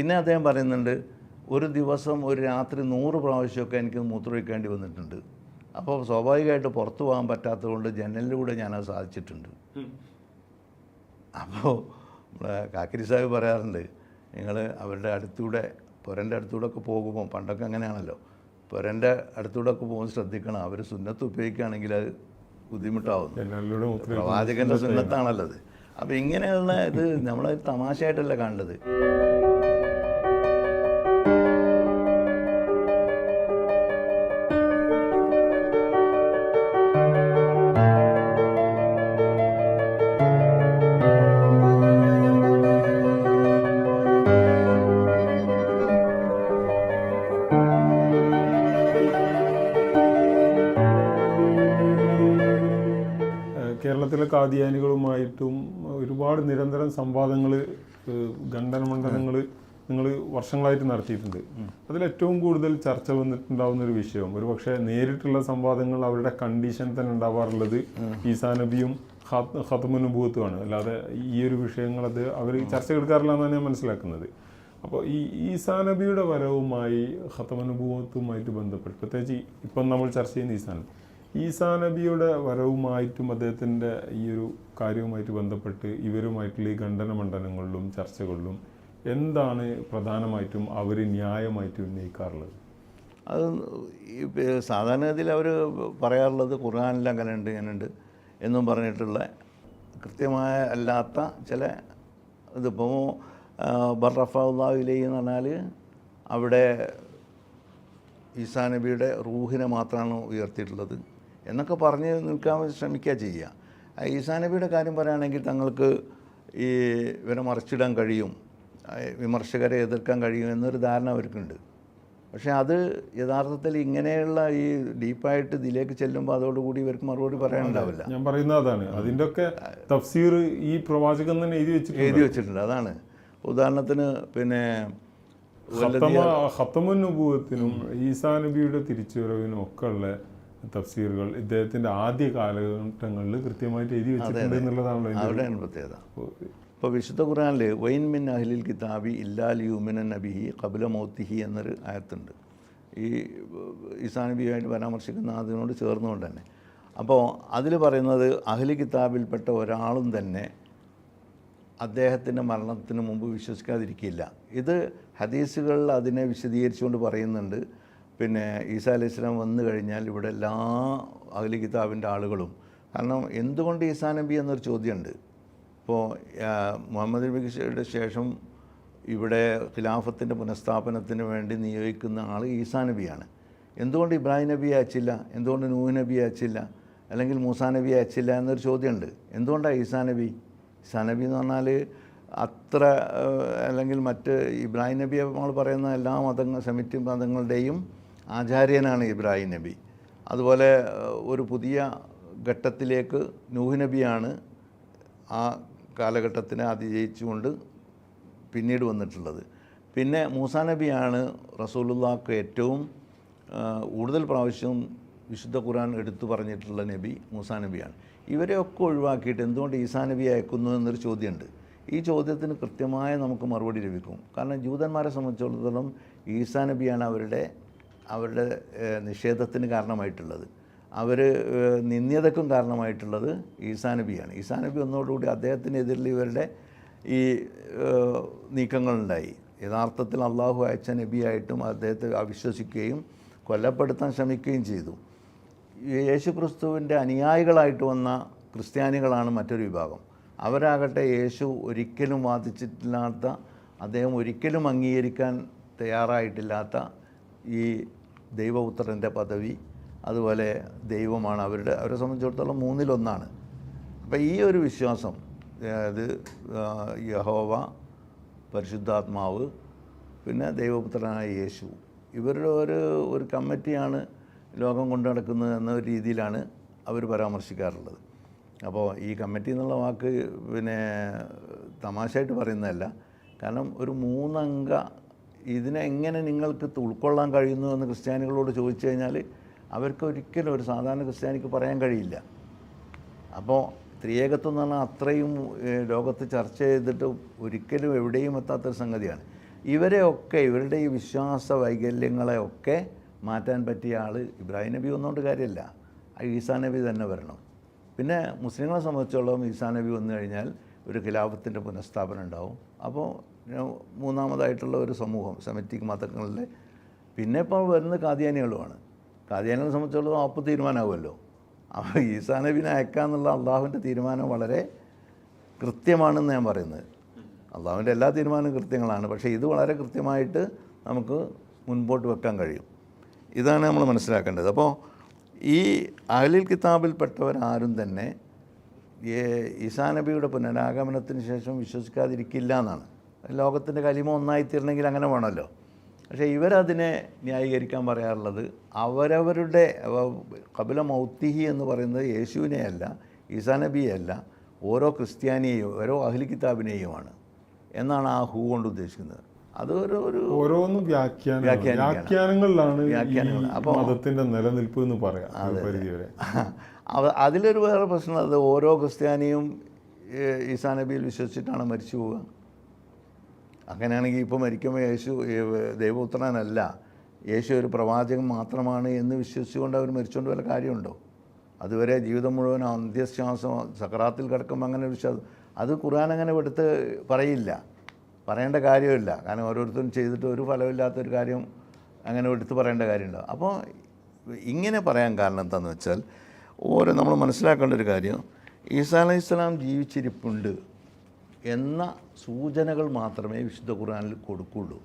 പിന്നെ അദ്ദേഹം പറയുന്നുണ്ട് ഒരു ദിവസം ഒരു രാത്രി നൂറ് പ്രാവശ്യമൊക്കെ എനിക്ക് മൂത്രമൊഴിക്കേണ്ടി വന്നിട്ടുണ്ട്. അപ്പോൾ സ്വാഭാവികമായിട്ട് പുറത്തു പോകാൻ പറ്റാത്തതുകൊണ്ട് ജനലിലൂടെ ഞാനത് സാധിച്ചിട്ടുണ്ട്. അപ്പോൾ നമ്മളെ കാക്കരി സാഹിബ് പറയാറുണ്ട് നിങ്ങൾ അവരുടെ അടുത്തൂടെ പുരന്റെ അടുത്തൂടെ ഒക്കെ പോകുമ്പോൾ പണ്ടൊക്കെ അങ്ങനെയാണല്ലോ. പുരന്റെ അടുത്തൂടെ ഒക്കെ പോകുമ്പോൾ ശ്രദ്ധിക്കണം. അവർ സുന്നത്ത് ഉപയോഗിക്കുകയാണെങ്കിൽ അത് ബുദ്ധിമുട്ടാവുന്നു. പ്രവാചകന്റെ സുന്നത്താണല്ലോ അത്. അപ്പം ഇങ്ങനെയുള്ള ഇത് നമ്മൾ തമാശയായിട്ടല്ല കണ്ടത് കാദിയാനികളുമായിട്ടും ഒരുപാട് നിരന്തരം സംവാദങ്ങൾ ഖണ്ഡനമണ്ഡലങ്ങൾ നിങ്ങൾ വർഷങ്ങളായിട്ട് നടത്തിയിട്ടുണ്ട്. അതിൽ ഏറ്റവും കൂടുതൽ ചർച്ച വന്നിട്ടുണ്ടാവുന്ന ഒരു വിഷയം. ഒരു പക്ഷേ നേരിട്ടുള്ള സംവാദങ്ങൾ അവരുടെ കണ്ടീഷൻ തന്നെ ഉണ്ടാവാറുള്ളത് ഈസാ നബിയും ഹത്തമുനുഭൂത്തുമാണ് അല്ലാതെ ഈ ഒരു വിഷയങ്ങളത് അവർ ചർച്ച എടുക്കാറില്ല എന്നാണ് ഞാൻ മനസ്സിലാക്കുന്നത്. അപ്പോൾ ഈ ഈസാ നബിയുടെ വരവുമായി ഹത്തമനുഭൂത്തുമായിട്ട് ബന്ധപ്പെട്ട് പ്രത്യേകിച്ച് ഇപ്പം നമ്മൾ ചർച്ച ചെയ്യുന്ന ഈസാ നബി ഈസാ നബിയുടെ വരവുമായിട്ടും അദ്ദേഹത്തിന്റെ ഈ ഒരു കാര്യവുമായിട്ട് ബന്ധപ്പെട്ട് ഇവരുമായിട്ടുള്ള ഈ ഖണ്ഡന മണ്ഡലങ്ങളിലും ചർച്ചകളിലും എന്താണ് പ്രധാനമായിട്ടും അവർ ന്യായമായിട്ട് ഉന്നയിക്കാറുള്ളത്? അത് സാധാരണഗതിയിൽ അവർ പറയാറുള്ളത് ഖുർആാനിൽ അങ്ങനെ ഉണ്ട് ഇങ്ങനെയുണ്ട് എന്നും പറഞ്ഞിട്ടുള്ള കൃത്യമായ അല്ലാത്ത ചില ഇതിപ്പോൾ ബർറഫുല്ലാവിലേ എന്ന് പറഞ്ഞാൽ അവിടെ ഈസാ നബിയുടെ റൂഹിനെ മാത്രമാണ് ഉയർത്തിയിട്ടുള്ളത്. എന്നൊക്കെ പറഞ്ഞ് നിൽക്കാൻ ശ്രമിക്കുക ചെയ്യുക. ഈസാ നബിയുടെ കാര്യം പറയുകയാണെങ്കിൽ തങ്ങൾക്ക് ഈ ഇവരെ മറിച്ചിടാൻ കഴിയും വിമർശകരെ എതിർക്കാൻ കഴിയും എന്നൊരു ധാരണ അവർക്കുണ്ട്. പക്ഷേ അത് യഥാർത്ഥത്തിൽ ഇങ്ങനെയുള്ള ഈ ഡീപ്പായിട്ട് ഇതിലേക്ക് ചെല്ലുമ്പോൾ അതോടുകൂടി ഇവർക്ക് മറുപടി പറയാനുണ്ടാവില്ല. ഞാൻ പറയുന്നത് അതാണ്. അതിന്റെ ഒക്കെ തഫ്സീർ ഈ പ്രവാചകൻ തന്നെ എഴുതി വെച്ചിട്ടുണ്ട്. എഴുതി വെച്ചിട്ടുണ്ട്. അതാണ്. ഉദാഹരണത്തിന് പിന്നെ ഖത്തമ ഖത്തമുന്നുഭൂവത്തിനും ഈസാ നബിയുടെ തിരിച്ചുവരവിനും ഒക്കെ ഉള്ള തഫ്സീറുകൾ ഇദ്ദേഹത്തിന്റെ ആദ്യ കാലഘട്ടങ്ങളിൽ കൃത്യമായിട്ട് എഴുതി വെച്ചിട്ടുണ്ട് എന്നുള്ളതാണല്ലോ അവിടെയാണ് പ്രത്യേകത. ഇപ്പോൾ വിശുദ്ധ ഖുറാനിൽ വൈൻ മിൻ അഹ്ലിൽ കിതാബി ഇല്ലാൽ യൂമിനൻ നബിഹി കബുല മോത്തിഹി എന്നൊരു ആയത്തുണ്ട്. ഈ ഈസാ നബിയുമായിട്ട് പരാമർശിക്കുന്ന അതിനോട് ചേർന്നുകൊണ്ട് തന്നെ. അപ്പോൾ അതിൽ പറയുന്നത് അഹ്ലി കിതാബിൽപ്പെട്ട ഒരാളും തന്നെ അദ്ദേഹത്തിന്റെ മരണത്തിന് മുമ്പ് വിശ്വസിക്കാതിരിക്കില്ല. ഇത് ഹദീസുകളിൽ അതിനെ വിശദീകരിച്ചുകൊണ്ട് പറയുന്നുണ്ട്. പിന്നെ ഈസാ അലൈഹി സ്വലാം വന്നു കഴിഞ്ഞാൽ ഇവിടെ എല്ലാ അഖിലി കിതാബിന്റെ ആളുകളും കാരണം എന്തുകൊണ്ട് ഈസാ നബി എന്നൊരു ചോദ്യമുണ്ട്. ഇപ്പോൾ മുഹമ്മദ് നബിയുടെ ശേഷം ഇവിടെ ഖിലാഫത്തിന്റെ പുനഃസ്ഥാപനത്തിന് വേണ്ടി നിയോഗിക്കുന്ന ആൾ ഈസാ നബിയാണ്. എന്തുകൊണ്ട് ഇബ്രാഹിം നബിയെ അയച്ചില്ല? എന്തുകൊണ്ട് നൂഹ് നബിയെ അയച്ചില്ല? അല്ലെങ്കിൽ മൂസാ നബിയെ അയച്ചില്ല എന്നൊരു ചോദ്യമുണ്ട്. എന്തുകൊണ്ടാണ് ഈസാ നബി? ഈസാ നബി എന്ന് പറഞ്ഞാൽ അത്ര അല്ലെങ്കിൽ മറ്റ് ഇബ്രാഹിം നബിയെ നമ്മൾ പറയുന്ന എല്ലാ മതങ്ങൾ സെമിറ്റ് മതങ്ങളുടെയും ആചാര്യനാണ് ഇബ്രാഹിം നബി. അതുപോലെ ഒരു പുതിയ ഘട്ടത്തിലേക്ക് നൂഹ് നബിയാണ് ആ കാലഘട്ടത്തിനെ അതിജയിച്ചുകൊണ്ട് പിന്നീട് വന്നിട്ടുള്ളത്. പിന്നെ മൂസാ നബിയാണ് റസൂലുള്ളാഹ്ക്ക് ഏറ്റവും കൂടുതൽ പ്രാവശ്യം വിശുദ്ധ ഖുർആൻ എടുത്തു പറഞ്ഞിട്ടുള്ള നബി മൂസാ നബിയാണ്. ഇവരെയൊക്കെ ഒഴിവാക്കിയിട്ട് എന്തുകൊണ്ട് ഈസാ നബി അയക്കുന്നു എന്നൊരു ചോദ്യമുണ്ട്. ഈ ചോദ്യത്തിന് കൃത്യമായ നമുക്ക് മറുപടി ലഭിക്കും. കാരണം ജൂതന്മാരെ സംബന്ധിച്ചിടത്തോളം ഈസാ നബിയാണ് അവരുടെ അവരുടെ നിഷേധത്തിന് കാരണമായിട്ടുള്ളത്. അവർ നിന്ദ്യതക്കും കാരണമായിട്ടുള്ളത് ഈസാ നബിയാണ്. ഈസാ നബി ഒന്നോടുകൂടി അദ്ദേഹത്തിനെതിരിൽ ഇവരുടെ ഈ നീക്കങ്ങളുണ്ടായി. യഥാർത്ഥത്തിൽ അള്ളാഹു അയച്ച നബിയായിട്ടും അദ്ദേഹത്തെ അവിശ്വസിക്കുകയും കൊല്ലപ്പെടുത്താൻ ശ്രമിക്കുകയും ചെയ്തു. യേശു ക്രിസ്തുവിന്റെ അനുയായികളായിട്ട് വന്ന ക്രിസ്ത്യാനികളാണ് മറ്റൊരു വിഭാഗം. അവരാകട്ടെ യേശു ഒരിക്കലും വാദിച്ചിട്ടില്ലാത്ത അദ്ദേഹം ഒരിക്കലും അംഗീകരിക്കാൻ തയ്യാറായിട്ടില്ലാത്ത ഈ ദൈവപുത്രന്റെ പദവി അതുപോലെ ദൈവമാണ് അവരുടെ അവരെ സംബന്ധിച്ചിടത്തോളം മൂന്നിലൊന്നാണ്. അപ്പോൾ ഈ ഒരു വിശ്വാസം അതായത് യഹോവ പരിശുദ്ധാത്മാവ് പിന്നെ ദൈവപുത്രനായ യേശു ഇവരുടെ ഒരു ഒരു കമ്മിറ്റിയാണ് ലോകം കൊണ്ടു നടക്കുന്നത് എന്ന രീതിയിലാണ് അവർ പരാമർശിക്കാറുള്ളത്. അപ്പോൾ ഈ കമ്മിറ്റി എന്നുള്ള വാക്ക് പിന്നെ തമാശയായിട്ട് പറയുന്നതല്ല. കാരണം ഒരു മൂന്നംഗ ഇതിനെ എങ്ങനെ നിങ്ങൾക്ക് ഉൾക്കൊള്ളാൻ കഴിയുന്നു എന്ന് ക്രിസ്ത്യാനികളോട് ചോദിച്ചു കഴിഞ്ഞാൽ അവർക്ക് ഒരിക്കലും ഒരു സാധാരണ ക്രിസ്ത്യാനിക്ക് പറയാൻ കഴിയില്ല. അപ്പോൾ ത്രിയേകത്വം എന്ന് പറഞ്ഞാൽ അത്രയും ലോകത്ത് ചർച്ച ചെയ്തിട്ട് ഒരിക്കലും എവിടെയും എത്താത്തൊരു സംഗതിയാണ്. ഇവരെയൊക്കെ ഇവരുടെ ഈ വിശ്വാസ വൈകല്യങ്ങളെയൊക്കെ മാറ്റാൻ പറ്റിയ ആൾ ഇബ്രാഹിം നബി ഒന്നുകൊണ്ട് കാര്യമില്ല ഈസാ നബി തന്നെ വരണം. പിന്നെ മുസ്ലിങ്ങളെ സംബന്ധിച്ചോളം ഈസാ നബി വന്നു കഴിഞ്ഞാൽ ഒരു ഖിലാഫത്തിന്റെ പുനഃസ്ഥാപനം ഉണ്ടാവും. അപ്പോൾ പിന്നെ മൂന്നാമതായിട്ടുള്ള ഒരു സമൂഹം സെമറ്റിക് മതങ്ങളിലെ. പിന്നെ ഇപ്പോൾ വരുന്ന കാതിയാനികളുമാണ് കാദിയാനികളെ സംബന്ധിച്ചോളം അപ്പോൾ തീരുമാനമാകുമല്ലോ അപ്പോൾ ഈസാ നബിനെ അയക്കാന്നുള്ള അള്ളാഹുവിന്റെ തീരുമാനം വളരെ കൃത്യമാണെന്ന് ഞാൻ പറയുന്നത്. അള്ളാഹുവിന്റെ എല്ലാ തീരുമാനവും കൃത്യങ്ങളാണ്. പക്ഷേ ഇത് വളരെ കൃത്യമായിട്ട് നമുക്ക് മുൻപോട്ട് വെക്കാൻ കഴിയും. ഇതാണ് നമ്മൾ മനസ്സിലാക്കേണ്ടത്. അപ്പോൾ ഈ അഹലിൽ കിതാബിൽപ്പെട്ടവരാരും തന്നെ ഈസാ നബിയുടെ പുനരാഗമനത്തിന് ശേഷം വിശ്വസിക്കാതിരിക്കില്ല എന്നാണ്. ലോകത്തിന്റെ കലിമ ഒന്നായിത്തീരണമെങ്കിൽ അങ്ങനെ വേണമല്ലോ. പക്ഷേ ഇവരതിനെ ന്യായീകരിക്കാൻ പറയാറുള്ളത് അവരവരുടെ കപില മൗത്തിഹി എന്ന് പറയുന്നത് യേശുവിനെയല്ല ഈസാ നബിയെയല്ല ഓരോ ക്രിസ്ത്യാനിയെയും ഓരോ അഹ്ലി കിതാബിനെയുമാണ് എന്നാണ് ആ ഹൂ കൊണ്ട് ഉദ്ദേശിക്കുന്നത്. അത് ഒരു ഒരു ഓരോന്നും വ്യാഖ്യാനം വ്യാഖ്യാനങ്ങളിലാണ് അപ്പോൾ- മതത്തിന്റെ നിലനിൽപ്പ് എന്ന് പറയാം അതിലൊരു വേറെ പ്രശ്നം അത് ഓരോ ക്രിസ്ത്യാനിയും ഈസാ നബിയിൽ വിശ്വസിച്ചിട്ടാണ് മരിച്ചു പോവുക. അങ്ങനെയാണെങ്കിൽ ഇപ്പോൾ മരിക്കുമ്പോൾ യേശു ദൈവപുത്രനല്ല. യേശു ഒരു പ്രവാചകൻ മാത്രമാണ് എന്ന് വിശ്വസിച്ചുകൊണ്ട് അവർ മരിച്ചുകൊണ്ട് വല്ല കാര്യമുണ്ടോ? അതുവരെ ജീവിതം മുഴുവൻ അന്ത്യശ്വാസം സക്രാത്തിൽ കിടക്കുമ്പോൾ അങ്ങനെ ഒരു വിശ്വാസം അത് ഖുർആൻ അങ്ങനെ എടുത്ത് പറയില്ല. പറയേണ്ട കാര്യമില്ല. കാരണം ഓരോരുത്തരും ചെയ്തിട്ട് ഒരു ഫലമില്ലാത്തൊരു കാര്യം അങ്ങനെ എടുത്ത് പറയേണ്ട കാര്യമുണ്ടോ അപ്പോൾ ഇങ്ങനെ പറയാൻ കാരണം എന്താണെന്ന് വെച്ചാൽ ഓരോ നമ്മൾ മനസ്സിലാക്കേണ്ട ഒരു കാര്യം ഈസാ അലൈഹി സ്വലാം ജീവിച്ചിരിപ്പുണ്ട്. എന്ന സൂചനകൾ മാത്രമേ വിശുദ്ധ ഖുർആനിൽ കൊടുക്കുള്ളൂ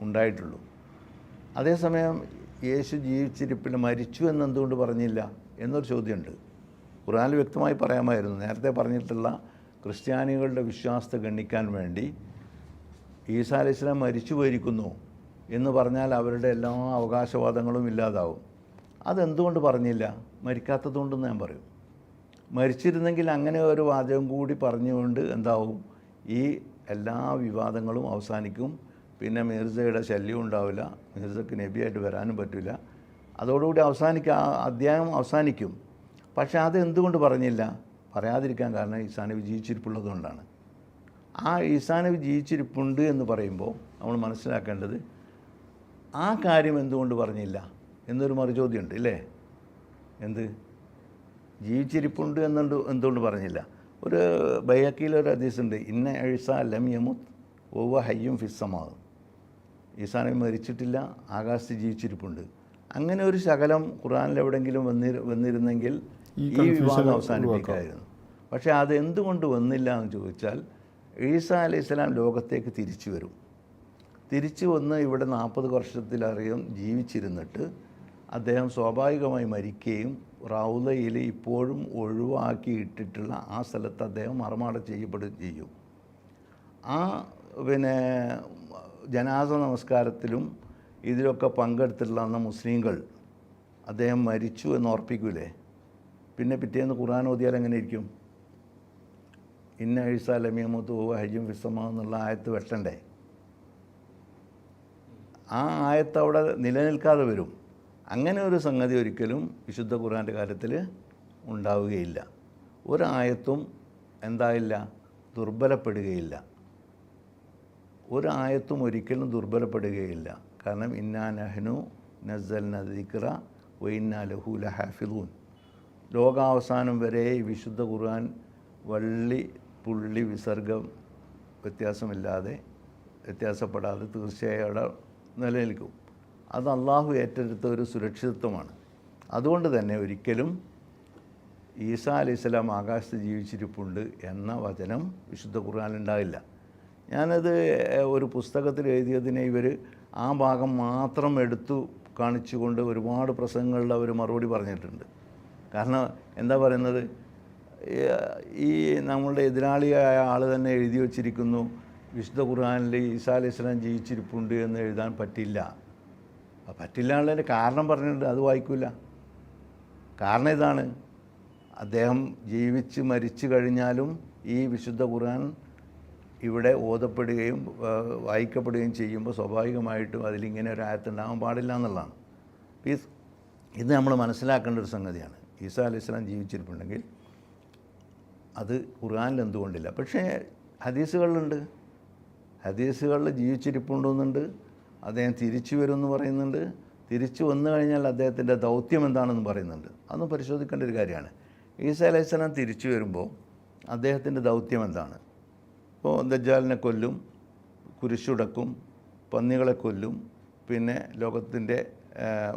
ഉണ്ടായിട്ടുള്ളൂ. അതേസമയം യേശു ജീവിച്ചിരിപ്പിന് മരിച്ചു എന്നെന്തുകൊണ്ട് പറഞ്ഞില്ല എന്നൊരു ചോദ്യമുണ്ട്. ഖുർആാനിൽ വ്യക്തമായി പറയാമായിരുന്നു നേരത്തെ പറഞ്ഞിട്ടുള്ള ക്രിസ്ത്യാനികളുടെ വിശ്വാസത്തെ ഗണ്ണിക്കാൻ വേണ്ടി ഈസാ അലൈഹി മരിച്ചു പോയിരിക്കുന്നു എന്ന് പറഞ്ഞാൽ അവരുടെ എല്ലാ അവകാശവാദങ്ങളും ഇല്ലാതാവും. അതെന്തുകൊണ്ട് പറഞ്ഞില്ല? മരിക്കാത്തതുകൊണ്ടെന്ന് ഞാൻ പറയും. മരിച്ചിരുന്നെങ്കിൽ അങ്ങനെ ഒരു വാചകം കൂടി പറഞ്ഞുകൊണ്ട് എന്താവും? ഈ എല്ലാ വിവാദങ്ങളും അവസാനിക്കും. പിന്നെ മിർസയുടെ ശല്യം ഉണ്ടാവില്ല. മിർസക്ക് നബിയായിട്ട് വരാനും പറ്റില്ല. അതോടുകൂടി അവസാനിക്കുക അധ്യായം അവസാനിക്കും. പക്ഷേ അത് എന്തുകൊണ്ട് പറഞ്ഞില്ല? പറയാതിരിക്കാൻ കാരണം ഈസാ നബി ജീവിച്ചിരിപ്പുള്ളതുകൊണ്ടാണ് ആ ഈസാ നബി ജീവിച്ചിരിപ്പുണ്ട് എന്ന് പറയുമ്പോൾ നമ്മൾ മനസ്സിലാക്കേണ്ടത് ആ കാര്യം എന്തുകൊണ്ട് പറഞ്ഞില്ല? എന്നൊരു മറുചോദ്യമുണ്ട് ഇല്ലേ? എന്ത്? ജീവിച്ചിരിപ്പുണ്ട് എന്നുണ്ട് എന്തുകൊണ്ട് പറഞ്ഞില്ല? ഒരു ബൈഹക്കിയിൽ ഒരു ഹദീസുണ്ട് ഇന്ന എഴുസ ലം യമുത്ത് ഒവ്വ ഹയ്യും ഫിസ്സമാവ് ഈസാ മരിച്ചിട്ടില്ല ആകാശത്ത് ജീവിച്ചിരിപ്പുണ്ട്. അങ്ങനെ ഒരു ശകലം ഖുറാനിൽ എവിടെയെങ്കിലും വന്നി വന്നിരുന്നെങ്കിൽ ഈ വിവാഹം വിവാദം അവസാനിപ്പിക്കായിരുന്നു. പക്ഷേ അത് എന്തുകൊണ്ട് വന്നില്ല എന്ന് ചോദിച്ചാൽ ഈസ അലൈഹി ഇസ്ലാം ലോകത്തേക്ക് തിരിച്ചു വരും. തിരിച്ചു വന്ന് ഇവിടെ നാൽപ്പത് വർഷത്തിലറിയും ജീവിച്ചിരുന്നിട്ട് അദ്ദേഹം സ്വാഭാവികമായി മരിക്കുകയും റൗലയിൽ ഇപ്പോഴും ഒഴിവാക്കിയിട്ടിട്ടുള്ള ആ സ്ഥലത്ത് അദ്ദേഹം മറുമാട ചെയ്യപ്പെടുകയും ചെയ്യും. ആ പിന്നെ ജനാസ നമസ്കാരത്തിലും ഇതിലൊക്കെ പങ്കെടുത്തിട്ടുള്ള മുസ്ലിങ്ങൾ അദ്ദേഹം മരിച്ചു എന്ന് ഓർപ്പിക്കൂലേ? പിന്നെ പിറ്റേന്ന് ഖുർആൻ ഓതിയാൽ എങ്ങനെ ഇരിക്കും ഇന്ന എഴുസ ലമിയമത്ത് ഓ ഹജ്ജും ഫിസമ എന്നുള്ള ആയത്ത് വെട്ടണ്ടേ? ആ ആയത്ത് അവിടെ നിലനിൽക്കാതെ വരും. അങ്ങനെ ഒരു സംഗതി ഒരിക്കലും വിശുദ്ധ ഖുർആന്റെ കാര്യത്തിൽ ഉണ്ടാവുകയില്ല. ഒരായത്തും എന്തായില്ല? ദുർബലപ്പെടുകയില്ല. ഒരായത്തും ഒരിക്കലും ദുർബലപ്പെടുകയില്ല. കാരണം ഇന്നാ നഹ്നു നസൽ നദിക്ര വൈന്നാ ലഹു ലഹാഫിദൂൻ. ലോകാവസാനം വരെ ഈ വിശുദ്ധ ഖുർആൻ വള്ളി പുള്ളി വിസർഗം വ്യത്യാസമില്ലാതെ വ്യത്യാസപ്പെടാതെ തീർച്ചയായും അവിടെ നിലനിൽക്കും. അത് അള്ളാഹു ഏറ്റെടുത്ത ഒരു സുരക്ഷിതത്വമാണ്. അതുകൊണ്ട് തന്നെ ഒരിക്കലും ഈസാ അലൈഹി ആകാശത്ത് ജീവിച്ചിരിപ്പുണ്ട് എന്ന വചനം വിശുദ്ധ ഖുർആാനുണ്ടാവില്ല ഞാനത് ഒരു പുസ്തകത്തിൽ എഴുതിയതിനെ ഇവർ ആ ഭാഗം മാത്രം എടുത്തു കാണിച്ചുകൊണ്ട് ഒരുപാട് പ്രസംഗങ്ങളിൽ അവർ മറുപടി പറഞ്ഞിട്ടുണ്ട്. കാരണം എന്താ പറയുന്നത്? ഈ നമ്മളുടെ എതിരാളിയായ ആൾ തന്നെ എഴുതി വച്ചിരിക്കുന്നു വിശുദ്ധ ഖുർആാനിൽ ഈസാ അലൈഹി സ്വലാം ജീവിച്ചിരിപ്പുണ്ട് എന്ന് എഴുതാൻ പറ്റില്ല. അപ്പോൾ പറ്റില്ല എന്നുള്ളതിന്റെ കാരണം പറഞ്ഞിട്ടുണ്ട്. അത് വായിക്കില്ല കാരണം ഇതാണ്. അദ്ദേഹം ജീവിച്ച് മരിച്ചു കഴിഞ്ഞാലും ഈ വിശുദ്ധ ഖുർആൻ ഇവിടെ ഓതപ്പെടുകയും വായിക്കപ്പെടുകയും ചെയ്യുമ്പോൾ സ്വാഭാവികമായിട്ടും അതിലിങ്ങനെ ഒരു ആയത്തുണ്ടാകാൻ പാടില്ല എന്നുള്ളതാണ്. പ്ലീസ് ഇത് നമ്മൾ മനസ്സിലാക്കേണ്ട ഒരു സംഗതിയാണ്. ഈസാ അലൈഹി സ്വലാം ജീവിച്ചിരിപ്പുണ്ടെങ്കിൽ അത് ഖുർആാനിൽ എന്തുകൊണ്ടില്ല. പക്ഷേ ഹദീസുകളിലുണ്ട്. ഹദീസുകളിൽ ജീവിച്ചിരിപ്പുണ്ടെന്നുണ്ട്. അദ്ദേഹം തിരിച്ചു വരുമെന്ന് പറയുന്നുണ്ട്. തിരിച്ചു വന്നു കഴിഞ്ഞാൽ അദ്ദേഹത്തിന്റെ ദൗത്യം എന്താണെന്ന് പറയുന്നുണ്ട്. അതൊന്നും പരിശോധിക്കേണ്ട ഒരു കാര്യമാണ്. ഈസ അലൈഹിസ്സലാം തിരിച്ചു വരുമ്പോൾ അദ്ദേഹത്തിന്റെ ദൗത്യം എന്താണ്? ഇപ്പോൾ ദജ്ജാലിനെ കൊല്ലും കുരിശുടക്കും പന്നികളെ കൊല്ലും പിന്നെ ലോകത്തിന്റെ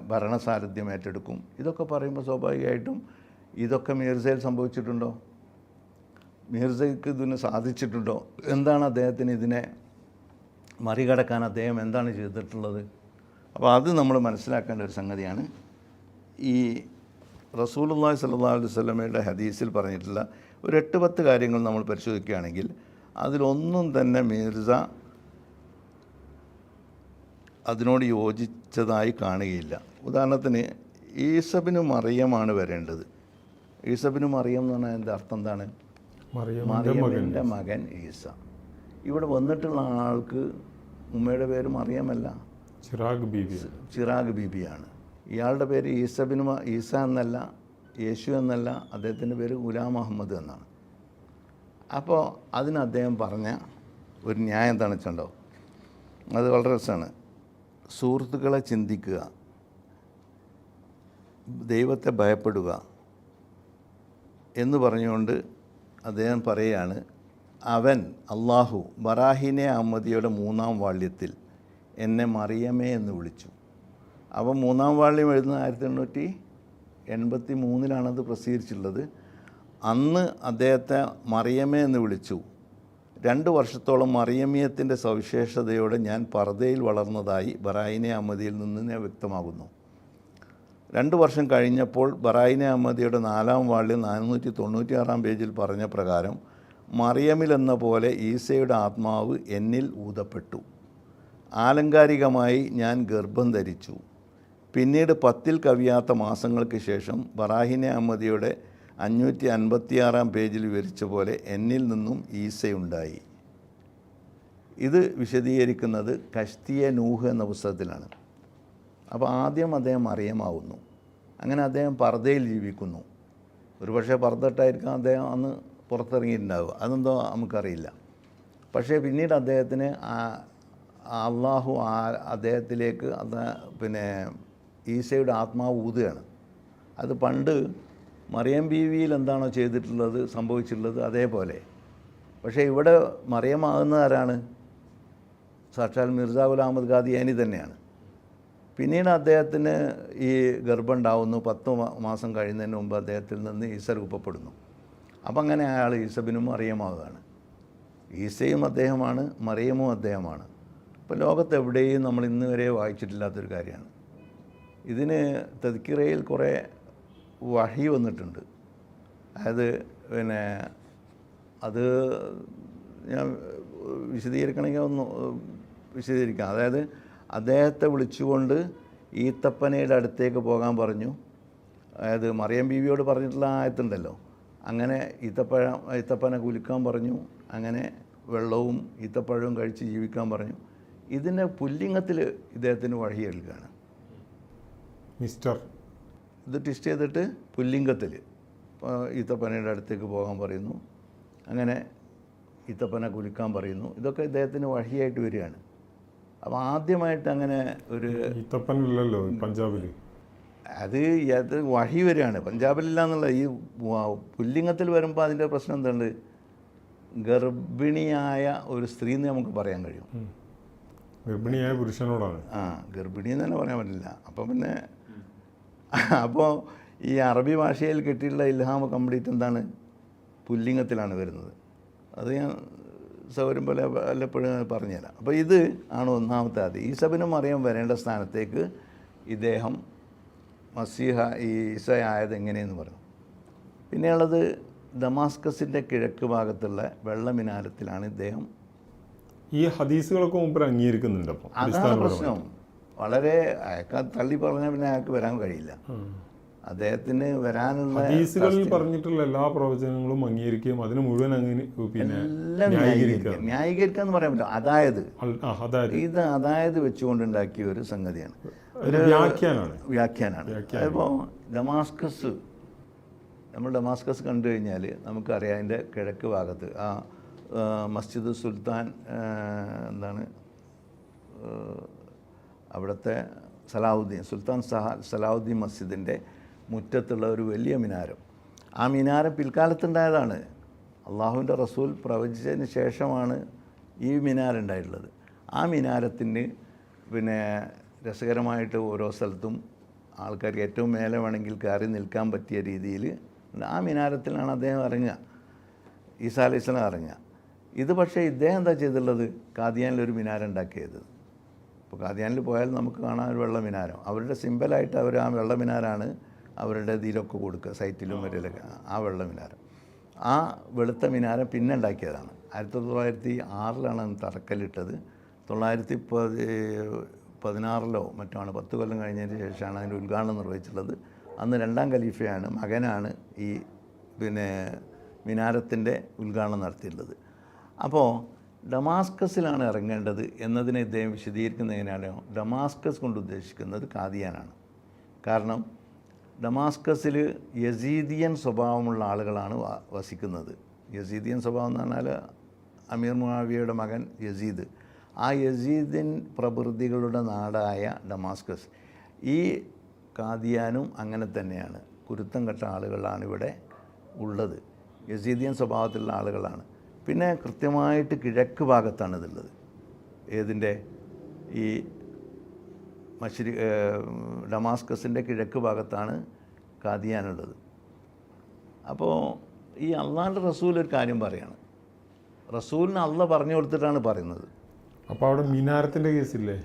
ഭരണസാരഥ്യം ഏറ്റെടുക്കും. ഇതൊക്കെ പറയുമ്പോൾ സ്വാഭാവികമായിട്ടും ഇതൊക്കെ മീർസയിൽ സംഭവിച്ചിട്ടുണ്ടോ? മീർസയ്ക്ക് ഇതിന് സാധിച്ചിട്ടുണ്ടോ? എന്താണ് അദ്ദേഹത്തിന് ഇതിനെ മറികടക്കാൻ അദ്ദേഹം എന്താണ് ചെയ്തിട്ടുള്ളത്? അപ്പോൾ അത് നമ്മൾ മനസ്സിലാക്കേണ്ട ഒരു സംഗതിയാണ്. ഈ റസൂലുള്ളാഹി സല്ലാ അലൈഹി വസല്ലമയുടെ ഹദീസിൽ പറഞ്ഞിട്ടുള്ള ഒരു എട്ട് പത്ത് കാര്യങ്ങൾ നമ്മൾ പരിശോധിക്കുകയാണെങ്കിൽ അതിലൊന്നും തന്നെ മീർസ അതിനോട് യോജിച്ചതായി കാണുകയില്ല. ഉദാഹരണത്തിന് ഈസബിന് മറിയമാണ് വരേണ്ടത്. ഈസബിന് മറിയം എന്ന് പറഞ്ഞാൽ എന്റെ അർത്ഥം എന്താണ്? മറിയമിന്റെ മകൻ ഈസ. ഇവിടെ വന്നിട്ടുള്ള ആൾക്ക് ഉമ്മയുടെ പേര് അറിയാമല്ല. ചിറാഗ് ബീബി. ചിറാഗ് ബീബിയാണ്. ഇയാളുടെ പേര് ഈസബിന് ഈസ എന്നല്ല യേശു എന്നല്ല അദ്ദേഹത്തിന്റെ പേര് ഗുലാം അഹമ്മദ് എന്നാണ്. അപ്പോൾ അതിന് അദ്ദേഹം പറഞ്ഞ ഒരു ന്യായം തണിച്ചുണ്ടോ അത് വളരെ രസമാണ്. സുഹൃത്തുക്കളെ ചിന്തിക്കുക ദൈവത്തെ ഭയപ്പെടുക എന്ന് പറഞ്ഞുകൊണ്ട് അദ്ദേഹം പറയുകയാണ് അവൻ അള്ളാഹു ബറാഹിനെ അഹമ്മദിയുടെ മൂന്നാം വാള്യത്തിൽ എന്നെ മറിയമേ എന്ന് വിളിച്ചു. അപ്പം മൂന്നാം വാള്യം എഴുതുന്നത് ആയിരത്തി എണ്ണൂറ്റി എൺപത്തി മൂന്നിലാണത് പ്രസിദ്ധീകരിച്ചിട്ടുള്ളത്. അന്ന് അദ്ദേഹത്തെ മറിയമേ എന്ന് വിളിച്ചു. രണ്ട് വർഷത്തോളം മറിയമിയത്തിന്റെ സവിശേഷതയോടെ ഞാൻ പർദ്ദയിൽ വളർന്നതായി ബറായിനെ അഹമ്മദിയിൽ നിന്ന് ഞാൻ വ്യക്തമാകുന്നു. രണ്ട് വർഷം കഴിഞ്ഞപ്പോൾ ബറായിനെ അഹമ്മദിയുടെ നാലാം വാളിൽ നാനൂറ്റി തൊണ്ണൂറ്റിയാറാം പേജിൽ പറഞ്ഞ പ്രകാരം മറിയമിൽ എന്ന പോലെ ഈസയുടെ ആത്മാവ് എന്നിൽ ഊതപ്പെട്ടു. ആലങ്കാരികമായി ഞാൻ ഗർഭം ധരിച്ചു. പിന്നീട് പത്തിൽ കവിയാത്ത മാസങ്ങൾക്ക് ശേഷം ബറാഹിനെ അഹമ്മദിയുടെ അഞ്ഞൂറ്റി അൻപത്തിയാറാം പേജിൽ വിവരിച്ച പോലെ എന്നിൽ നിന്നും ഈസയുണ്ടായി. ഇത് വിശദീകരിക്കുന്നത് കഷ്തിയ നൂഹ് എന്ന പുസ്തകത്തിലാണ്. അപ്പോൾ ആദ്യം അദ്ദേഹം അറിയമാവുന്നു അങ്ങനെ അദ്ദേഹം പർദ്ദയിൽ ജീവിക്കുന്നു. ഒരുപക്ഷെ പർദ്ദട്ടായിരിക്കാം അദ്ദേഹം അന്ന് പുറത്തിറങ്ങിയിട്ടുണ്ടാവുക. അതെന്തോ നമുക്കറിയില്ല. പക്ഷേ പിന്നീട് അദ്ദേഹത്തിന് അള്ളാഹു ആ അദ്ദേഹത്തിലേക്ക് അത് പിന്നെ ഈശയുടെ ആത്മാവ് ഊതുകയാണ്. അത് പണ്ട് മറിയം ബീവിയിൽ എന്താണോ ചെയ്തിട്ടുള്ളത് സംഭവിച്ചിട്ടുള്ളത് അതേപോലെ. പക്ഷേ ഇവിടെ മറിയമാകുന്ന ആരാണ് സാക്ഷാൽ മിർജാ ഗുലാം ഖാദിയാനി തന്നെയാണ്. പിന്നീട് അദ്ദേഹത്തിന് ഈ ഗർഭം ഉണ്ടാവുന്നു. പത്ത് മാസം കഴിയുന്നതിന് മുമ്പ് അദ്ദേഹത്തിൽ നിന്ന് ഈസ രൂപപ്പെടുന്നു. അപ്പം അങ്ങനെ അയാൾ ഈസബിനും മറിയമാവുകയാണ്. ഈസയും അദ്ദേഹമാണ് മറിയമും അദ്ദേഹമാണ്. ഇപ്പോൾ ലോകത്ത് എവിടെയും നമ്മൾ ഇന്ന് വരെ വായിച്ചിട്ടില്ലാത്തൊരു കാര്യമാണ്. ഇതിന് തെക്കിറയിൽ കുറേ വഴി വന്നിട്ടുണ്ട്. അതായത് പിന്നെ അത് ഞാൻ വിശദീകരിക്കണമെങ്കിൽ ഒന്ന് വിശദീകരിക്കാം. അതായത് അദ്ദേഹത്തെ വിളിച്ചുകൊണ്ട് ഈത്തപ്പനയുടെ അടുത്തേക്ക് പോകാൻ പറഞ്ഞു. അതായത് മറിയം ബീവിയോട് പറഞ്ഞിട്ടുള്ള ആയത്തുണ്ടല്ലോ. അങ്ങനെ ഈത്തപ്പഴം ഈത്തപ്പന കുലുക്കാൻ പറഞ്ഞു. അങ്ങനെ വെള്ളവും ഈത്തപ്പഴവും കഴിച്ച് ജീവിക്കാൻ പറഞ്ഞു. ഇതിന്റെ പുല്ലിംഗത്തിൽ ഇദ്ദേഹത്തിന് വഴി നൽകുകയാണ് മിസ്റ്റർ. ഇത് ടെസ്റ്റ് ചെയ്തിട്ട് പുല്ലിംഗത്തിൽ ഈത്തപ്പനയുടെ അടുത്തേക്ക് പോകാൻ പറയുന്നു. അങ്ങനെ ഈത്തപ്പന കുലുക്കാൻ പറയുന്നു. ഇതൊക്കെ ഇദ്ദേഹത്തിന് വഴിയായിട്ട് വരികയാണ്. അപ്പോൾ ആദ്യമായിട്ട് അങ്ങനെ ഒരു ഈത്തപ്പനില്ലല്ലോ പഞ്ചാബിൽ അത് അത് വഴി വരികയാണ്. പഞ്ചാബിലില്ല എന്നുള്ള ഈ പുല്ലിംഗത്തിൽ വരുമ്പോൾ അതിന്റെ പ്രശ്നം എന്താണ് ഗർഭിണിയായ ഒരു സ്ത്രീ എന്ന് നമുക്ക് പറയാൻ കഴിയും. ഗർഭിണിയായ പുരുഷനോടാണ്. ആ ഗർഭിണി എന്ന് തന്നെ പറയാൻ പറ്റില്ല. അപ്പോൾ പിന്നെ അപ്പോൾ ഈ അറബി ഭാഷയിൽ കിട്ടിയിട്ടുള്ള ഇൽഹാം കംപ്ലീറ്റ് എന്താണ്? പുല്ലിംഗത്തിലാണ് വരുന്നത്. അത് ഞാൻ സൗകര്യം പോലെ വല്ലപ്പോഴും പറഞ്ഞുതരാം. അപ്പോൾ ഇത് ആണ് ഒന്നാമത്തെ അത് ഈ ഈസബിനും അറിയാൻ വരേണ്ട സ്ഥാനത്തേക്ക് ഇദ്ദേഹം മസീഹ ഈ ഇസ ആയത് എങ്ങനെയെന്ന് പറഞ്ഞു. പിന്നെയുള്ളത് ദമാസ്കസിന്റെ കിഴക്ക് ഭാഗത്തുള്ള വെള്ളമിനാരത്തിലാണ് ഇദ്ദേഹം ഈ ഹദീസുകളൊക്കെ മുമ്പ് അംഗീകരിക്കുന്നുണ്ട് അതാണ് പ്രശ്നം. വളരെ അയാൾക്ക് തള്ളി പറഞ്ഞാൽ പിന്നെ അയാൾക്ക് വരാൻ കഴിയില്ല. അദ്ദേഹത്തിന് വരാനുള്ള ഹദീസുകളിൽ പറഞ്ഞിട്ടുള്ള എല്ലാ പ്രവചനങ്ങളും അംഗീകരിക്കുകയും അതിന് മുഴുവൻ അങ്ങനെ പിന്നെ ന്യായീകരിക്കുക. എന്ന് പറയാൻ പറ്റില്ല. അതായത്. ഇത് അതായത് വെച്ചുകൊണ്ടുണ്ടാക്കിയ ഒരു സംഗതിയാണ്. ഒരു വ്യാഖ്യാനാണ് വ്യാഖ്യാനാണ് അതിപ്പോൾ ഡമാസ്കസ് നമ്മൾ ഡമാസ്കസ് കണ്ടു കഴിഞ്ഞാൽ നമുക്കറിയാം അതിന്റെ കിഴക്ക് ഭാഗത്ത് ആ ആ, മസ്ജിദ് സുൽത്താൻ എന്താണ് അവിടുത്തെ സലാഹുദ്ദീൻ സുൽത്താൻ സഹ സലാഹുദ്ദീൻ മസ്ജിദിന്റെ മുറ്റത്തുള്ള ഒരു വലിയ മിനാരം. ആ മിനാരം പിൽക്കാലത്തുണ്ടായതാണ്. അള്ളാഹുവിന്റെ റസൂൽ പ്രവചിച്ചതിന് ശേഷമാണ് ഈ മിനാരം ഉണ്ടായിട്ടുള്ളത്. ആ മിനാരത്തിന് പിന്നെ രസകരമായിട്ട് ഓരോ സ്ഥലത്തും ആൾക്കാർക്ക് ഏറ്റവും മേലെ വേണമെങ്കിൽ കയറി നിൽക്കാൻ പറ്റിയ രീതിയിൽ ആ മിനാരത്തിലാണ് അദ്ദേഹം ഇറങ്ങുക. ഈസാ അലൈഹി സ്വലാം ഇറങ്ങുക. ഇത് പക്ഷേ ഇദ്ദേഹം എന്താ ചെയ്തിട്ടുള്ളത് കാദിയാനിലൊരു മിനാരം ഉണ്ടാക്കിയത്. ഇപ്പോൾ കാദിയാനിൽ പോയാൽ നമുക്ക് കാണാൻ ഒരു വെള്ള മിനാരം. അവരുടെ സിമ്പലായിട്ട് അവർ ആ വെള്ള മിനാരാണ് അവരുടെ ഇതിലൊക്കെ കൊടുക്കുക സൈറ്റിലും വരലൊക്കെ ആ വെള്ള മിനാരം. ആ വെളുത്ത മിനാരം പിന്നെ ഉണ്ടാക്കിയതാണ്. ആയിരത്തി തൊള്ളായിരത്തി ആറിലാണ് തറക്കല്ലിട്ടത്. തൊള്ളായിരത്തി പതി പതിനാറിലോ മറ്റാണ് പത്ത് കൊല്ലം കഴിഞ്ഞതിന് ശേഷമാണ് അതിന്റെ ഉദ്ഘാടനം നിർവഹിച്ചിട്ടുള്ളത്. അന്ന് രണ്ടാം ഖലീഫയാണ് മകനാണ് ഈ പിന്നെ മിനാരത്തിന്റെ ഉദ്ഘാടനം നടത്തിയിട്ടുള്ളത്. അപ്പോൾ ഡമാസ്കസിലാണ് ഇറങ്ങേണ്ടത് എന്നതിനെ ഇദ്ദേഹം വിശദീകരിക്കുന്നത് എങ്ങനെയാണോ ഡമാസ്കസ് കൊണ്ട് ഉദ്ദേശിക്കുന്നത് കാദിയാനാണ് കാരണം ഡമാസ്കസിൽ യസീദിയൻ സ്വഭാവമുള്ള ആളുകളാണ് വസിക്കുന്നത്. യസീദിയൻ സ്വഭാവം എന്ന് പറഞ്ഞാൽ അമീർ മുഹാവിയയുടെ മകൻ യസീദ്. ആ യസീദിൻ പ്രകൃതികളുടെ നാടായ ഡമാസ്കസ്. ഈ കാദിയാനും അങ്ങനെ തന്നെയാണ്. കുരുത്തം കെട്ട ആളുകളാണ് ഇവിടെ ഉള്ളത്. യസീദിയൻ സ്വഭാവത്തിലുള്ള ആളുകളാണ്. പിന്നെ കൃത്യമായിട്ട് കിഴക്ക് ഭാഗത്താണ് ഇതുള്ളത്. ഏതിന്റെ? ഈ മശ്രി ഡമാസ്കസിന്റെ കിഴക്ക് ഭാഗത്താണ് കാദിയാനുള്ളത് അപ്പോൾ ഈ അള്ളാന്റെ റസൂൽ ഒരു കാര്യം പറയാണ്. റസൂലിന് അള്ള പറഞ്ഞു കൊടുത്തിട്ടാണ് പറയുന്നത്. അപ്പോൾ അവിടെ മിനാരത്തിന്റെ കേസില്ലേ?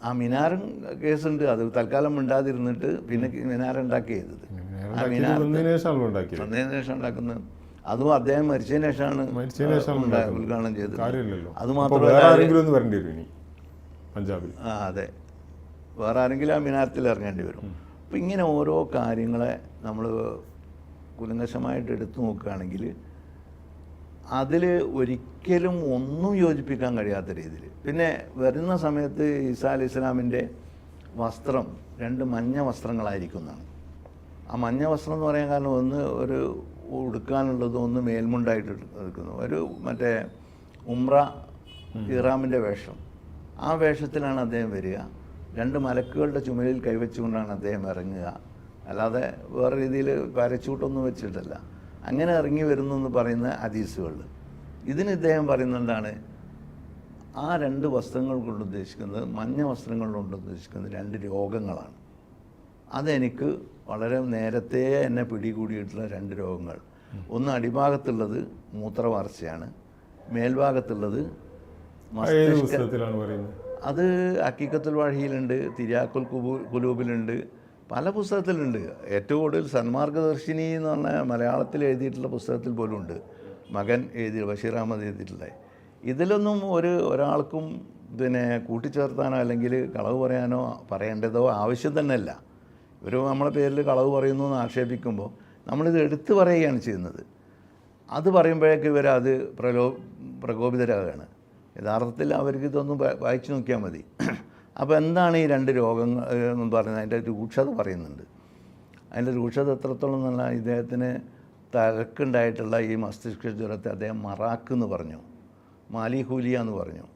ആ മിനാരം കേസുണ്ട്. അത് തൽക്കാലം ഉണ്ടാതിരുന്നിട്ട് പിന്നെ മിനാരം ഉണ്ടാക്കി ചെയ്തത് വന്നതിന് ശേഷം ഉണ്ടാക്കുന്നത്. അതും അദ്ദേഹം മരിച്ചതിന് ശേഷമാണ് ഉദ്ഘാടനം ചെയ്തത് അത് മാത്രമല്ല പഞ്ചാബിൽ. ആ അതെ. വേറെ ആരെങ്കിലും ആ മിനാരത്തിൽ ഇറങ്ങേണ്ടി വരും. അപ്പം ഇങ്ങനെ ഓരോ കാര്യങ്ങളെ നമ്മൾ കുലങ്കശമായിട്ട് എടുത്തു നോക്കുകയാണെങ്കിൽ അതിൽ ഒരിക്കലും ഒന്നും യോജിപ്പിക്കാൻ കഴിയാത്ത രീതിയിൽ പിന്നെ വരുന്ന സമയത്ത് ഈസാ അലി ഇസ്ലാമിന്റെ വസ്ത്രം രണ്ട് മഞ്ഞ വസ്ത്രങ്ങളായിരിക്കുന്നതാണ്. ആ മഞ്ഞ വസ്ത്രം എന്ന് പറയാൻ കാരണം ഒന്ന് ഒരു ഉടുക്കാനുള്ളത് ഒന്ന് മേൽമുണ്ടായിട്ട് എടുക്കുന്നു. ഒരു മറ്റേ ഉംറ ഇറാമിന്റെ വേഷം. ആ വേഷത്തിലാണ് അദ്ദേഹം വരിക. രണ്ട് മലക്കുകളുടെ ചുമലിൽ കൈവച്ചുകൊണ്ടാണ് അദ്ദേഹം ഇറങ്ങുക. അല്ലാതെ വേറെ രീതിയിൽ പാരച്ചൂട്ടൊന്നും വെച്ചിട്ടല്ല. അങ്ങനെ ഇറങ്ങി വരുന്നു എന്ന് പറയുന്ന അതീസുകൾ ഇതിന് ഇദ്ദേഹം പറയുന്നതാണ് ആ രണ്ട് വസ്ത്രങ്ങൾ കൊണ്ട് ഉദ്ദേശിക്കുന്നത് മഞ്ഞ വസ്ത്രങ്ങൾ കൊണ്ട് ഉദ്ദേശിക്കുന്നത് രണ്ട് രോഗങ്ങളാണ്. അതെനിക്ക് വളരെ നേരത്തെ എന്നെ പിടികൂടിയിട്ടുള്ള രണ്ട് രോഗങ്ങൾ. ഒന്ന് അടിഭാഗത്തുള്ളത് മൂത്രവാർച്ചയാണ്. മേൽഭാഗത്തുള്ളത് മസ്തിഷ്ക അത് അക്കീക്കത്തുൽ വാഴിയിലുണ്ട് തിരിയാക്കുൽ കുബു കുലൂബിലുണ്ട് പല പുസ്തകത്തിലുണ്ട്. ഏറ്റവും കൂടുതൽ സന്മാർഗദർശിനി എന്ന് പറഞ്ഞ മലയാളത്തിൽ എഴുതിയിട്ടുള്ള പുസ്തകത്തിൽ പോലും ഉണ്ട്. മകൻ എഴുതി ബഷീർ അഹമ്മദ് എഴുതിയിട്ടുള്ളത് ഇതിലൊന്നും ഒരു ഒരാൾക്കും പിന്നെ കൂട്ടിച്ചേർത്താനോ അല്ലെങ്കിൽ കളവ് പറയാനോ പറയേണ്ടതോ ആവശ്യം തന്നെയല്ല. ഇവർ നമ്മളെ പേരിൽ കളവ് പറയുന്നു എന്ന് ആക്ഷേപിക്കുമ്പോൾ നമ്മളിത് എടുത്തു പറയുകയാണ് ചെയ്യുന്നത്. അത് പറയുമ്പോഴേക്ക് ഇവർ അത് പ്രലോ പ്രകോപിതരാകുകയാണ്. യഥാർത്ഥത്തിൽ അവർക്ക് ഇതൊന്നും വായിച്ചു നോക്കിയാൽ മതി. അപ്പോൾ എന്താണ് ഈ രണ്ട് രോഗങ്ങൾ എന്ന് പറയുന്നത്? അതിന്റെ രൂക്ഷത പറയുന്നുണ്ട്. അതിന്റെ രൂക്ഷത എത്രത്തോളം എന്നുള്ള ഇദ്ദേഹത്തിന് തലക്കുണ്ടായിട്ടുള്ള ഈ മസ്തിഷ്ക ജ്വരത്തെ അദ്ദേഹം മറാക്ക് എന്ന് പറഞ്ഞു. മാലിഹൂലിയ എന്ന് പറഞ്ഞു.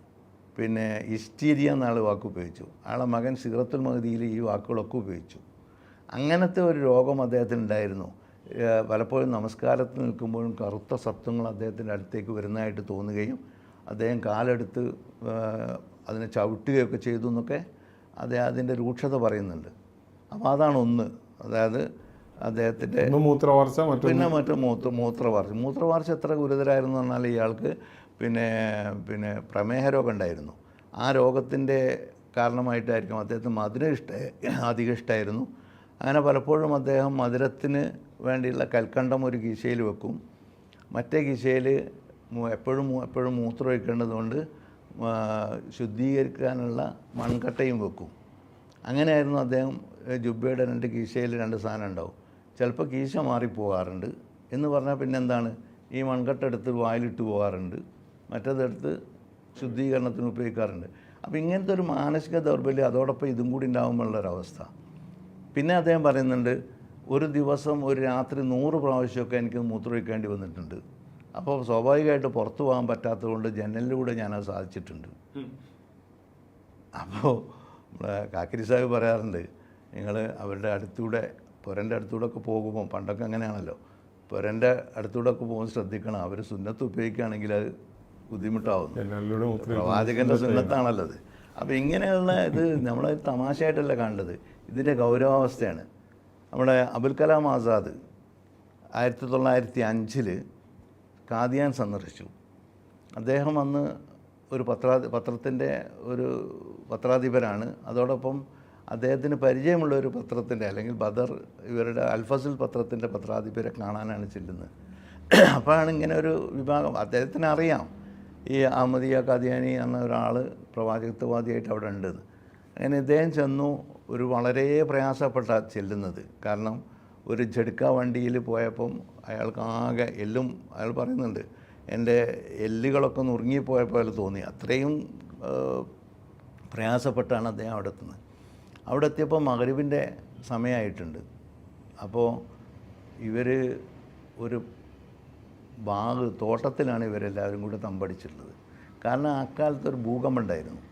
പിന്നെ ഇസ്റ്റീരിയ എന്നാൾ വാക്ക് ഉപയോഗിച്ചു. ആളെ മകൻ സിറത്തുൽ മഹദിയിൽ ഈ വാക്കുകളൊക്കെ ഉപയോഗിച്ചു. അങ്ങനത്തെ ഒരു രോഗം അദ്ദേഹത്തിന് ഉണ്ടായിരുന്നു പലപ്പോഴും നമസ്കാരത്തിൽ നിൽക്കുമ്പോഴും കറുത്ത സത്വങ്ങൾ അദ്ദേഹത്തിന്റെ അടുത്തേക്ക് വരുന്നതായിട്ട് തോന്നുകയും അദ്ദേഹം കാലെടുത്ത് അതിനെ ചവിട്ടുകയൊക്കെ ചെയ്തു എന്നൊക്കെ അദ്ദേഹം അതിന്റെ രൂക്ഷത പറയുന്നുണ്ട്. അപ്പോൾ അതാണ് ഒന്ന്. അതായത് അദ്ദേഹത്തിന്റെ മൂത്രവാർച്ച പിന്നെ മറ്റു മൂത്ര മൂത്രവാർച്ച. മൂത്രവാർച്ച എത്ര ഗുരുതരായിരുന്നു പറഞ്ഞാൽ ഇയാൾക്ക് പിന്നെ പിന്നെ പ്രമേഹ രോഗം ഉണ്ടായിരുന്നു. ആ രോഗത്തിന്റെ കാരണമായിട്ടായിരിക്കും അദ്ദേഹത്തിന് മധുരം ഇഷ്ട അധികം ഇഷ്ടമായിരുന്നു. അങ്ങനെ പലപ്പോഴും അദ്ദേഹം മധുരത്തിന് വേണ്ടിയുള്ള കൽക്കണ്ടം ഒരു കീശയിൽ വെക്കും. മറ്റേ കീശയിൽ എപ്പോഴും എപ്പോഴും മൂത്രം ഒഴിക്കേണ്ടതുകൊണ്ട് ശുദ്ധീകരിക്കാനുള്ള മൺകട്ടയും വെക്കും. അങ്ങനെയായിരുന്നു അദ്ദേഹം ജുബ്ബയുടെ രണ്ട് കീശയിൽ രണ്ട് സാധനം ഉണ്ടാവും. ചിലപ്പോൾ കീശ മാറിപ്പോകാറുണ്ട് എന്ന് പറഞ്ഞാൽ പിന്നെ എന്താണ് ഈ മൺകട്ട എടുത്ത് വായിലിട്ട് പോകാറുണ്ട്. മറ്റേതെടുത്ത് ശുദ്ധീകരണത്തിന് ഉപയോഗിക്കാറുണ്ട്. അപ്പോൾ ഇങ്ങനത്തെ ഒരു മാനസിക ദൗർബല്യം അതോടൊപ്പം ഇതും കൂടി ഉണ്ടാകുമ്പോഴുള്ളൊരവസ്ഥ പിന്നെ അദ്ദേഹം പറയുന്നുണ്ട് ഒരു ദിവസം ഒരു രാത്രി നൂറ് പ്രാവശ്യമൊക്കെ എനിക്ക് മൂത്രമൊഴിക്കേണ്ടി വന്നിട്ടുണ്ട്. അപ്പോൾ സ്വാഭാവികമായിട്ട് പുറത്തു പോകാൻ പറ്റാത്തത് കൊണ്ട് ജനലിലൂടെ ഞാനത് സാധിച്ചിട്ടുണ്ട്. അപ്പോൾ നമ്മളെ കാക്കരി സാഹിബ് പറയാറുണ്ട് നിങ്ങൾ അവരുടെ അടുത്തൂടെ പുരന്റെ അടുത്തൂടെ ഒക്കെ പോകുമ്പോൾ പണ്ടൊക്കെ അങ്ങനെയാണല്ലോ. പുരന്റെ അടുത്തൂടെ ഒക്കെ പോകുമ്പോൾ ശ്രദ്ധിക്കണം. അവർ സുന്നത്ത് ഉപയോഗിക്കുകയാണെങ്കിൽ അത് ബുദ്ധിമുട്ടാവുന്നു. പ്രവാചകന്റെ സുന്നത്താണല്ലോ അത് അപ്പോൾ ഇങ്ങനെയുള്ള ഇത് നമ്മൾ തമാശയായിട്ടല്ല കാണേണ്ടത് ഇതിന്റെ ഗൗരവാവസ്ഥയാണ്. നമ്മുടെ അബുൽ കലാം ആസാദ് ആയിരത്തി തൊള്ളായിരത്തി അഞ്ചിൽ കാദിയാൻ സന്ദർശിച്ചു. അദ്ദേഹം അന്ന് ഒരു പത്രാ പത്രത്തിന്റെ ഒരു പത്രാധിപരാണ്. അതോടൊപ്പം അദ്ദേഹത്തിന് പരിചയമുള്ള ഒരു പത്രത്തിന്റെ അല്ലെങ്കിൽ ബദർ ഇവരുടെ അൽഫസിൽ പത്രത്തിന്റെ പത്രാധിപരെ കാണാനാണ് ചെല്ലുന്നത്. അപ്പോഴാണ് ഇങ്ങനെ ഒരു വിഭാഗം അദ്ദേഹത്തിന് അറിയാം ഈ അഹമ്മദിയ കാദിയാനി എന്ന ഒരാൾ പ്രവാചകത്വവാദിയായിട്ട് അവിടെ ഉണ്ടെന്ന്. അങ്ങനെ ഇദ്ദേഹം ചെന്നു ഒരു വളരെ പ്രയാസപ്പെട്ട ചെല്ലുന്നത്. കാരണം ഒരു ജഡ്ക വണ്ടിയിൽ പോയപ്പം അയാൾക്കാകെ എല്ലും അയാൾ പറയുന്നുണ്ട് എന്റെ എല്ലുകളൊക്കെ നുറുങ്ങിപ്പോയപ്പോൾ അയാൾ തോന്നി. അത്രയും പ്രയാസപ്പെട്ടാണ് അദ്ദേഹം അവിടെ എത്തുന്നത്. അവിടെ എത്തിയപ്പോൾ മകരുവിന്റെ സമയമായിട്ടുണ്ട്. അപ്പോൾ ഇവർ ഒരു ബാഗ് തോട്ടത്തിലാണ് ഇവരെല്ലാവരും കൂടി തമ്പടിച്ചിട്ടുള്ളത്. കാരണം അക്കാലത്ത് ഒരു ഭൂകമ്പം ഉണ്ടായിരുന്നു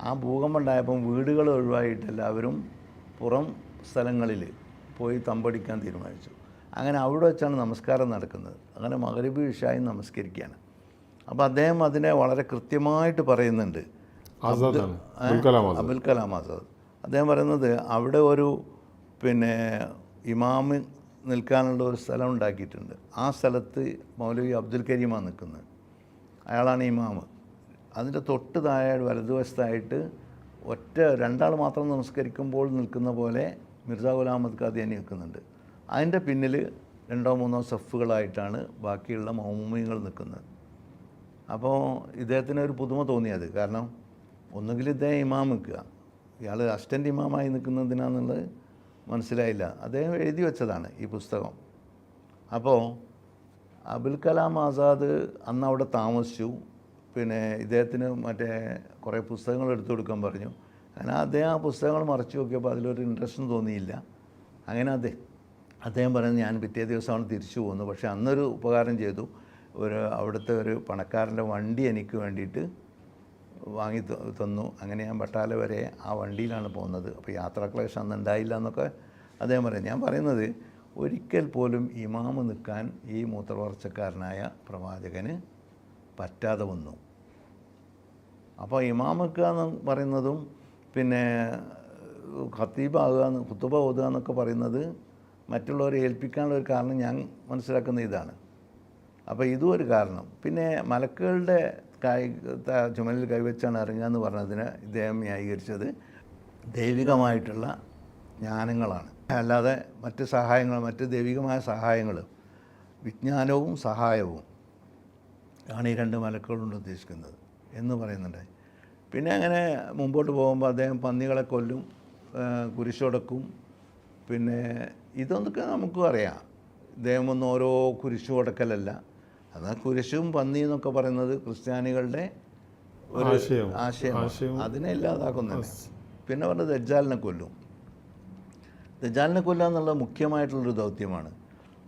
ആ ഭൂകമ്പം ഉണ്ടായപ്പം വീടുകൾ ഒഴിവായിട്ട് എല്ലാവരും പുറം സ്ഥലങ്ങളിൽ പോയി തമ്പടിക്കാൻ തീരുമാനിച്ചു. അങ്ങനെ അവിടെ വെച്ചാണ് നമസ്കാരം നടക്കുന്നത്. അങ്ങനെ മകരബി ഇഷായി നമസ്കരിക്കുകയാണ്. അപ്പോൾ അദ്ദേഹം അതിനെ വളരെ കൃത്യമായിട്ട് പറയുന്നുണ്ട്. അബുൽ കലാം ആസാദ്. അദ്ദേഹം പറയുന്നത് അവിടെ ഒരു പിന്നെ ഇമാമ് നിൽക്കാനുള്ള ഒരു സ്ഥലം ഉണ്ടാക്കിയിട്ടുണ്ട്. ആ സ്ഥലത്ത് മൗലവി അബ്ദുൽ കരീമാണ് നിൽക്കുന്നത്. അയാളാണ് ഇമാമ്. അതിന്റെ തൊട്ട് താഴെ വലതുവശത്തായിട്ട് ഒറ്റ രണ്ടാൾ മാത്രം നമസ്കരിക്കുമ്പോൾ നിൽക്കുന്ന പോലെ മിർസ ഗുലാം അഹമ്മദ് ഖാദിയാനി നിൽക്കുന്നുണ്ട്. അതിന്റെ പിന്നിൽ രണ്ടോ മൂന്നോ സഫുകളായിട്ടാണ് ബാക്കിയുള്ള മൗമിങ്ങൾ നിൽക്കുന്നത്. അപ്പോൾ ഇദ്ദേഹത്തിന് ഒരു പുതുമ തോന്നിയത്. കാരണം ഒന്നുകിൽ ഇദ്ദേഹം ഇമാം നിൽക്കുക. ഇയാൾ അസിസ്റ്റന്റ് ഇമാമായി നിൽക്കുന്നതിനാന്നുള്ളത് മനസ്സിലായില്ല. അദ്ദേഹം എഴുതി വെച്ചതാണ് ഈ പുസ്തകം. അപ്പോൾ അബുൽ കലാം ആസാദ് അന്ന് അവിടെ താമസിച്ചു. പിന്നെ ഇദ്ദേഹത്തിന് മറ്റേ കുറേ പുസ്തകങ്ങൾ എടുത്തു കൊടുക്കാൻ പറഞ്ഞു. അങ്ങനെ അദ്ദേഹം ആ പുസ്തകങ്ങൾ മറച്ചു നോക്കിയപ്പോൾ അതിലൊരു ഇൻട്രസ്റ്റും തോന്നിയില്ല. അങ്ങനെ അദ്ദേഹം അദ്ദേഹം പറയുന്നത് ഞാൻ പിറ്റേ ദിവസമാണ് തിരിച്ചു പോകുന്നത്. പക്ഷേ അന്നൊരു ഉപകാരം ചെയ്തു. ഒരു അവിടുത്തെ ഒരു പണക്കാരന്റെ വണ്ടി എനിക്ക് വേണ്ടിയിട്ട് വാങ്ങി തന്നു. അങ്ങനെ ഞാൻ ബട്ടാല വരെ ആ വണ്ടിയിലാണ് പോകുന്നത്. അപ്പോൾ യാത്രാക്ലേശം അന്ന് ഉണ്ടായില്ല എന്നൊക്കെ അദ്ദേഹം പറയും ഞാൻ പറയുന്നത് ഒരിക്കൽ പോലും ഇമാമ് നിൽക്കാൻ ഈ മൂത്രവർച്ചക്കാരനായ പ്രവാചകന് പറ്റാതെ വന്നു. അപ്പോൾ ഇമാമക്കുക എന്ന് പറയുന്നതും പിന്നെ ഖത്തീബാകുക എന്ന് കുത്തുബ ഓതുക എന്നൊക്കെ പറയുന്നത് മറ്റുള്ളവരെ ഏൽപ്പിക്കാനുള്ള ഒരു കാരണം ഞാൻ മനസ്സിലാക്കുന്ന ഇതാണ്. അപ്പോൾ ഇതും ഒരു കാരണം. പിന്നെ മലക്കുകളുടെ കൈ ചുമലിൽ കൈവച്ചാണ് ഇറങ്ങുക എന്ന് പറഞ്ഞതിന് ഇദ്ദേഹം ന്യായീകരിച്ചത് ദൈവികമായിട്ടുള്ള ജ്ഞാനങ്ങളാണ്. അല്ലാതെ മറ്റ് സഹായങ്ങൾ മറ്റ് ദൈവികമായ സഹായങ്ങൾ വിജ്ഞാനവും സഹായവും ആണ് ഈ രണ്ട് മലക്കുകളുണ്ട് ഉദ്ദേശിക്കുന്നത് എന്ന് പറയുന്നുണ്ട്. പിന്നെ അങ്ങനെ മുമ്പോട്ട് പോകുമ്പോൾ അദ്ദേഹം പന്നികളെ കൊല്ലും കുരിശൊടക്കും. പിന്നെ ഇതൊന്നൊക്കെ നമുക്കും അറിയാം. ഇദ്ദേഹം ഒന്നും ഓരോ കുരിശു കൊടുക്കലല്ല അത് കുരിശും പന്നി എന്നൊക്കെ പറയുന്നത് ക്രിസ്ത്യാനികളുടെ ഒരു ആശയം. ആശയം. അതിനെ ഇല്ലാതാക്കുന്നില്ല പിന്നെ പറഞ്ഞത് ദജ്ജാലിനെ കൊല്ലും. ദജ്ജാലിനെ കൊല്ലുക എന്നുള്ളത് മുഖ്യമായിട്ടുള്ളൊരു ദൗത്യമാണ്.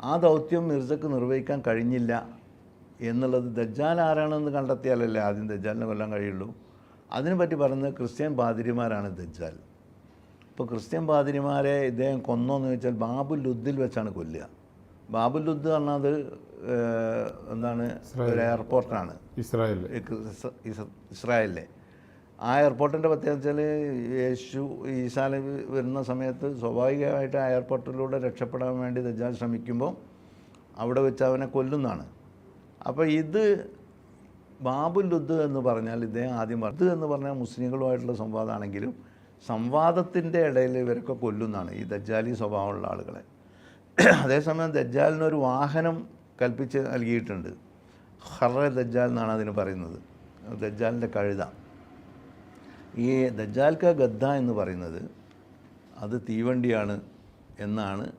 ആ ദൗത്യം മിർസക്ക് നിർവഹിക്കാൻ കഴിഞ്ഞില്ല എന്നുള്ളത് ദജ്ജാൽ ആരാണെന്ന് കണ്ടെത്തിയാലല്ലേ ആദ്യം ദജ്ജാലിനെ കൊല്ലാൻ കഴിയുള്ളൂ? അതിനെപ്പറ്റി പറയുന്നത് ക്രിസ്ത്യൻ പാതിരിമാരാണ് ദജ്ജാൽ. ഇപ്പോൾ ക്രിസ്ത്യൻ പാതിരിമാരെ ഇദ്ദേഹം കൊന്നോന്ന് ചോദിച്ചാൽ ബാബുൽ ലുദ്ദിൽ വെച്ചാണ് കൊല്ലുക. ബാബുൽ ലുദ്ദ് പറഞ്ഞത് എന്താണ് ഒരു എയർപോർട്ടാണ്. ഇസ്രായേൽ ഇസ്രായേലിലെ. ആ എയർപോർട്ടിന്റെ പ്രത്യേകത വെച്ചാൽ യേശു ഈശാല വരുന്ന സമയത്ത് സ്വാഭാവികമായിട്ട് ആ എയർപോർട്ടിലൂടെ രക്ഷപ്പെടാൻ വേണ്ടി ദജ്ജാൽ ശ്രമിക്കുമ്പോൾ അവിടെ വെച്ച് അവനെ കൊല്ലുന്നതാണ്. അപ്പോൾ ഇത് ബാബുൽ ലുദ് എന്ന് പറഞ്ഞാൽ ഇദ്ദേഹം ആദ്യം പറഞ്ഞു. എന്ന് പറഞ്ഞാൽ മുസ്ലിങ്ങളുമായിട്ടുള്ള സംവാദമാണെങ്കിലും സംവാദത്തിന്റെ ഇടയിൽ ഇവരൊക്കെ കൊല്ലുന്നതാണ് ഈ ദജ്ജാലി സ്വഭാവമുള്ള ആളുകളെ. അതേസമയം ദജ്ജാലിനൊരു വാഹനം കൽപ്പിച്ച് നൽകിയിട്ടുണ്ട്. ഹറ ദജ്ജാൽ എന്നാണ് അതിന് പറയുന്നത്. ദജ്ജാലിന്റെ കഴുത. ഈ ദജ്ജാൽക്ക ഗദ്ദ എന്ന് പറയുന്നത് അത് തീവണ്ടിയാണ് എന്നാണ്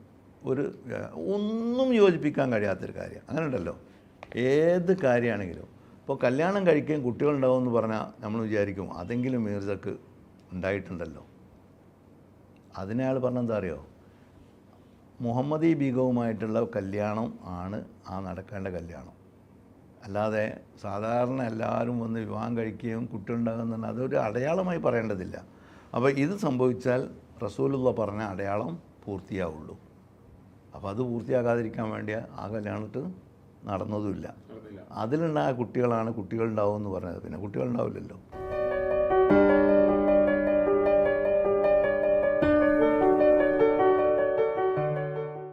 ഒരു ഒന്നും യോജിപ്പിക്കാൻ കഴിയാത്തൊരു കാര്യം. അങ്ങനെ ഉണ്ടല്ലോ ഏത് കാര്യമാണെങ്കിലും. ഇപ്പോൾ കല്യാണം കഴിക്കുകയും കുട്ടികളുണ്ടാവും എന്ന് പറഞ്ഞാൽ നമ്മൾ വിചാരിക്കും അതെങ്കിലും മീർസക്ക് ഉണ്ടായിട്ടുണ്ടല്ലോ. അതിനയാൾ പറഞ്ഞെന്താ അറിയോ? മുഹമ്മദി ബീഗവുമായിട്ടുള്ള കല്യാണം ആണ് ആ നടക്കേണ്ട കല്യാണം. അല്ലാതെ സാധാരണ എല്ലാവരും വന്ന് വിവാഹം കഴിക്കുകയും കുട്ടികളുണ്ടാകുന്ന അതൊരു അടയാളമായി പറയേണ്ടതില്ല. അപ്പോൾ ഇത് സംഭവിച്ചാൽ റസൂലുള്ള പറഞ്ഞ അടയാളം പൂർത്തിയാവുള്ളൂ. അപ്പോൾ അത് പൂർത്തിയാകാതിരിക്കാൻ വേണ്ടി ആ കല്യാണത്തിൽ നടന്നതുമില്ല. അതിലുണ്ടായ കുട്ടികളാണ് കുട്ടികളുണ്ടാവും എന്ന് പറഞ്ഞത്. പിന്നെ കുട്ടികളുണ്ടാവില്ലല്ലോ.